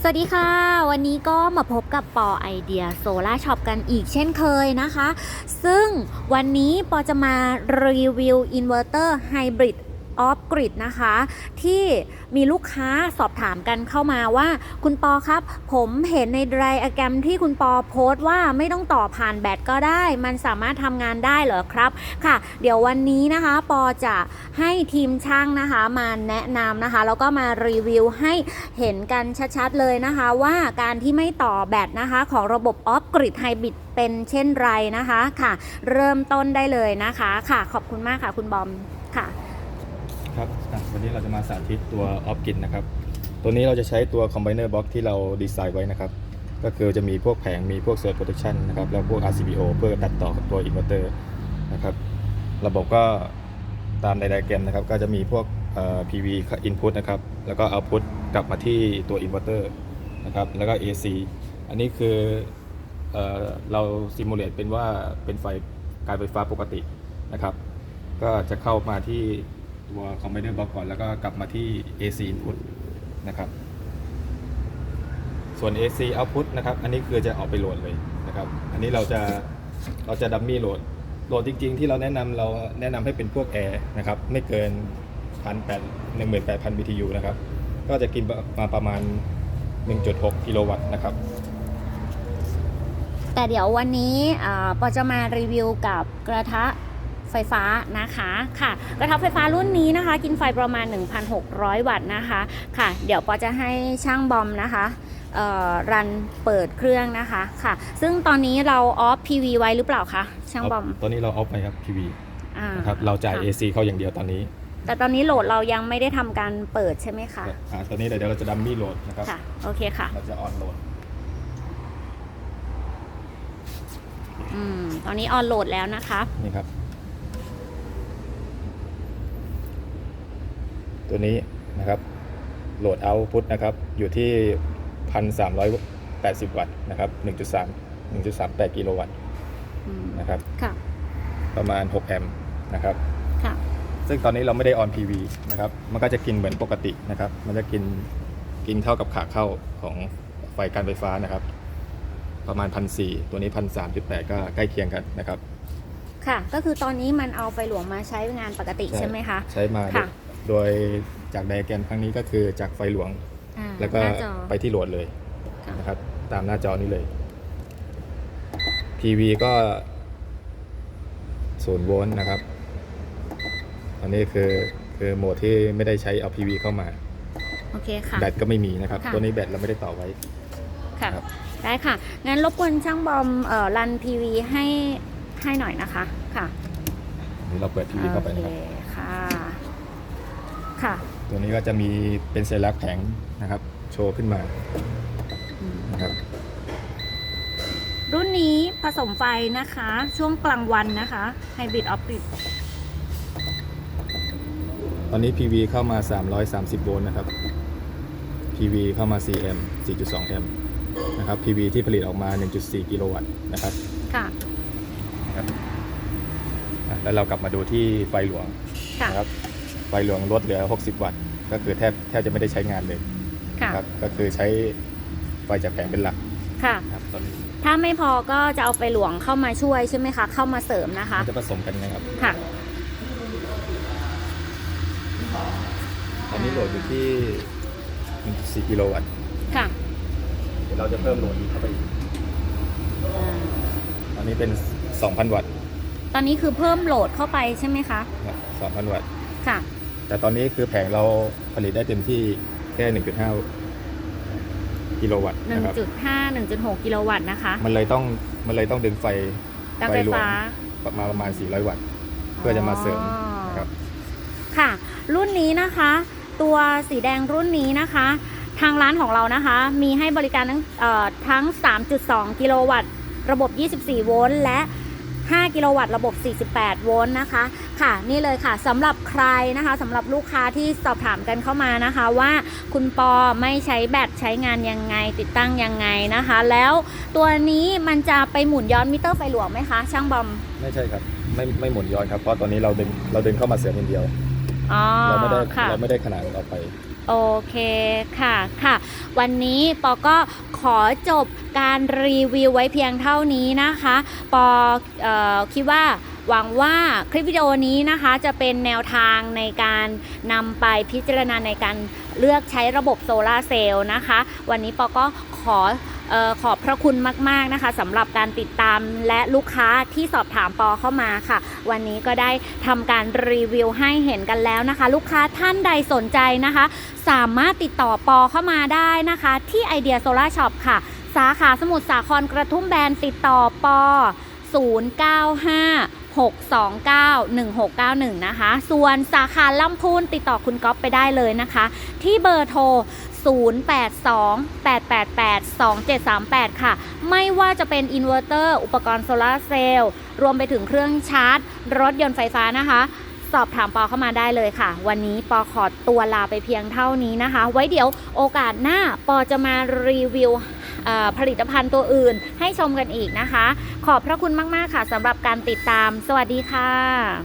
สวัสดีค่ะ วันนี้ก็มาพบกับปอไอเดียโซล่าช็อปกันอีกเช่นเคยนะคะ ซึ่งวันนี้ปอจะมารีวิวอินเวอร์เตอร์ไฮบริด ออฟกริดนะคะ ที่มีลูกค้าสอบถามกันเข้ามาว่า คุณปอครับ ผมเห็นในไดอะแกรมที่คุณปอโพสต์ว่าไม่ต้องต่อผ่านแบตก็ได้ มันสามารถทำงานได้เหรอครับค่ะ เดี๋ยววันนี้นะคะปอจะให้ทีมช่างนะคะมาแนะนำนะคะ แล้วก็มารีวิวให้เห็นกันชัดๆเลยนะคะ ว่าการที่ไม่ต่อแบตนะคะ ของระบบออฟกริดไฮบริดเป็นเช่นไรนะคะค่ะ เริ่มต้นได้เลยนะคะค่ะ ขอบคุณมากค่ะคุณบอมค่ะ ครับวันนี้เราจะมาสาธิตตัวออฟกินนะครับ ตัวนี้เราจะใช้ตัว Combiner Box ที่เราดีไซน์ไว้นะครับ ก็คือจะมีพวกแผงมีพวก Surge Protection นะครับ แล้วพวก RCBO เพื่อตัดต่อกับตัวอินเวอร์เตอร์นะครับ ระบบก็ตามในไดอะแกรมนะครับ ก็จะมีพวกเอ่อ PV input นะครับ แล้วก็ output กลับมาที่ตัวอินเวอร์เตอร์นะครับ แล้วก็ AC อันนี้คือเอเราซิมูเลตเป็นว่าเป็นไฟการไฟฟ้าปกตินะครับ ก็จะเข้ามาที่ ตัว Combiner Box ก่อนแล้วก็กลับมาที่ AC input นะครับ ส่วน AC output นะครับ อันนี้คือจะออกไปโหลดเลยนะครับ อันนี้เราจะเราจะดัมมี่โหลด โหลดจริงๆ ที่เราแนะนำเราแนะนำให้เป็นพวกแอร์นะครับ ไม่เกินพันแปดหนึ่งหมื่นแปดพัน BTU นะครับ ก็จะกินมาประมาณ 1.6 กิโลวัตต์นะครับ แต่เดี๋ยววันนี้อ่าปอจะมารีวิวกับกระทะ ไฟฟ้านะคะค่ะ กระทะไฟฟ้ารุ่นนี้นะคะ กินไฟประมาณ 1,600 วัตต์นะคะค่ะ เดี๋ยวปอจะให้ช่างบอมนะคะเอ่อรันเปิดเครื่องนะคะค่ะ ซึ่งตอนนี้เราออฟ PV ไว้หรือเปล่าคะช่างบอม ตอนนี้เราออฟไปครับ PV อ่านะครับเราจ่ายค่ะ AC เข้าอย่างเดียวตอนนี้ แต่ตอนนี้โหลดเรายังไม่ได้ทำการเปิดใช่ไหมคะอ่าตอนนี้เดี๋ยวเราจะดัมมี่โหลดนะครับค่ะโอเคค่ะ เราจะออนโหลดอืมตอนนี้ออนโหลดแล้วนะคะนี่ครับ ตัวนี้นะครับโหลดเอาพุทนะครับอยู่ที่ 1,380 วัตต์นะครับ1.3 1.38 กิโลวัตต์อืมนะครับค่ะประมาณ 6 แอมป์นะครับค่ะซึ่งตอนนี้เราไม่ได้ออน PV นะครับมันก็จะกินเหมือนปกตินะครับ มันจะกินกินเท่ากับขาเข้าของไฟการไฟฟ้านะครับ ประมาณ1,400ตัวนี้1,308ก็ใกล้เคียงกันนะครับ ค่ะ ก็คือตอนนี้มันเอาไฟหลวงมาใช้งานปกติใช่ไหมคะ ใช้มาค่ะ โดยจากไดอะแกรมครั้งนี้ก็คือจากไฟหลวง อ่าแล้วก็หน้าจอ ไปที่โหลดเลยค่ะ นะครับ ตามหน้าจอนี้เลย PV ก็ศูนย์โวลต์นะครับอันนี้คือคือโหมดที่ไม่ได้ใช้เอา PV เข้ามา โอเคค่ะ แบตก็ไม่มีนะครับ ค่ะ ตัวนี้แบตเราไม่ได้ต่อไว้ ค่ะ ครับ ได้ค่ะ งั้นรบกวนช่างบอมเอ่อรันทีวีให้ให้หน่อยนะคะ ค่ะ นี่เราเปิด PV เข้าไปโอนะเคครับ ค่ะ ค่ะ ตัวนี้ก็จะมีเป็นสัญลักษณ์แผงนะครับ โชว์ขึ้นมาอืมนะครับรุ่นนี้ผสมไฟนะคะ ช่วงกลางวันนะคะไฮบริดออฟกริดตอนนี้ PV เข้ามา 330 โวลต์นะครับ PV เข้ามา4 m 4.2 แอมป์นะครับ PV ที่ผลิตออกมา 1.4 กิโลวัตต์นะครับ ค่ะนะครับอะแล้วเรากลับมาดูที่ไฟหลวงค่ะนะครับ ไฟหลวงลดเหลือ 60 วัตต์ ก็คือแทบแทบจะไม่ได้ใช้งานเลยค่ะนะครับก็คือใช้ไฟจากแผงเป็นหลักค่ะนะครับตอนนี้ถ้าไม่พอก็จะเอาไฟหลวงเข้ามาช่วยใช่ไหมคะ เข้ามาเสริมนะคะ มันจะผสมกันนะครับ ค่ะ ตอนนี้โหลดอยู่ที่ 1.4 กิโลวัตต์ ค่ะเดี๋ยวเราจะเพิ่มโหลดอีกเข้าไปอีกอ่าตอนนี้เป็น 2,000 วัตต์ตอนนี้คือเพิ่มโหลดเข้าไปใช่ไหมคะนะครับ2,000 วัตต์ ค่ะ แต่ตอนนี้คือแผงเราผลิตได้เต็มที่แค่ 1.5 กิโลวัตต์นะครับ1.5 1.6 กิโลวัตต์นะคะ มันเลยต้องมันเลยต้องดึงไฟการไฟหลวงฟ้าประมาณประมาณ 400 วัตต์ เพื่อจะมาเสริมนะครับค่ะ รุ่นนี้นะคะ ตัวสีแดงรุ่นนี้นะคะ ทางร้านของเรานะคะ มีให้บริการทั้งเอ่อทั้ง 3.2 กิโลวัตต์ ระบบ 24 โวลต์และ 5 กิโลวัตต์ระบบ 48 โวลต์นะคะ ค่ะ นี่เลยค่ะสำหรับใครนะคะสำหรับลูกค้าที่สอบถามกันเข้ามานะคะว่าคุณปอไม่ใช้แบตใช้งานยังไงติดตั้งยังไงนะคะ แล้วตัวนี้มันจะไปหมุนย้อนมิเตอร์ไฟหลวงไหมคะ ช่างบอม ไม่ใช่ครับ ไม่ไม่หมุนย้อนครับ เพราะตอนนี้เราดึงเราดึงเข้ามาเสริมอย่างเดียวอ๋อเราไม่ได้ค่ะเราไม่ได้ขนาดออกไปโอเคค่ะค่ะ วันนี้ปอก็ ขอจบการรีวิวไว้เพียงเท่านี้นะคะ ปออคิดว่าหวังว่าคลิปวิดีโอนี้นะคะจะเป็นแนวทางในการนำไปพิจารณาในการเลือกใช้ระบบโซลาเซลล์นะคะ วันนี้ปอก็ขอ ออขอบพระคุณมาก ๆนะคะสำหรับการติดตามและลูกค้าที่สอบถามปอเข้ามาค่ะ วันนี้ก็ได้ทำการรีวิวให้เห็นกันแล้วนะคะ ลูกค้าท่านใดสนใจนะคะ สามารถติดต่อปอเข้ามาได้นะคะ ที่ไอเดียโซล่าช็อปค่ะ สาขาสมุทรสาครกระทุ่มแบนติดต่อปอ 095 629 1691 นะคะ ส่วนสาขาลำพูนติดต่อคุณก๊อฟไปได้เลยนะคะ ที่เบอร์โทร 0828882738 ค่ะ ไม่ว่าจะเป็นอินเวอร์เตอร์ อุปกรณ์โซลาเซลล์ รวมไปถึงเครื่องชาร์จ รถยนต์ไฟฟ้านะคะ สอบถามปอเข้ามาได้เลยค่ะ วันนี้ปอขอตัวลาไปเพียงเท่านี้นะคะ ไว้เดี๋ยวโอกาสหน้าปอจะมารีวิว ผลิตภัณฑ์ตัวอื่นให้ชมกันอีกนะคะ ขอบพระคุณมาก ๆ ค่ะสำหรับการติดตาม สวัสดีค่ะ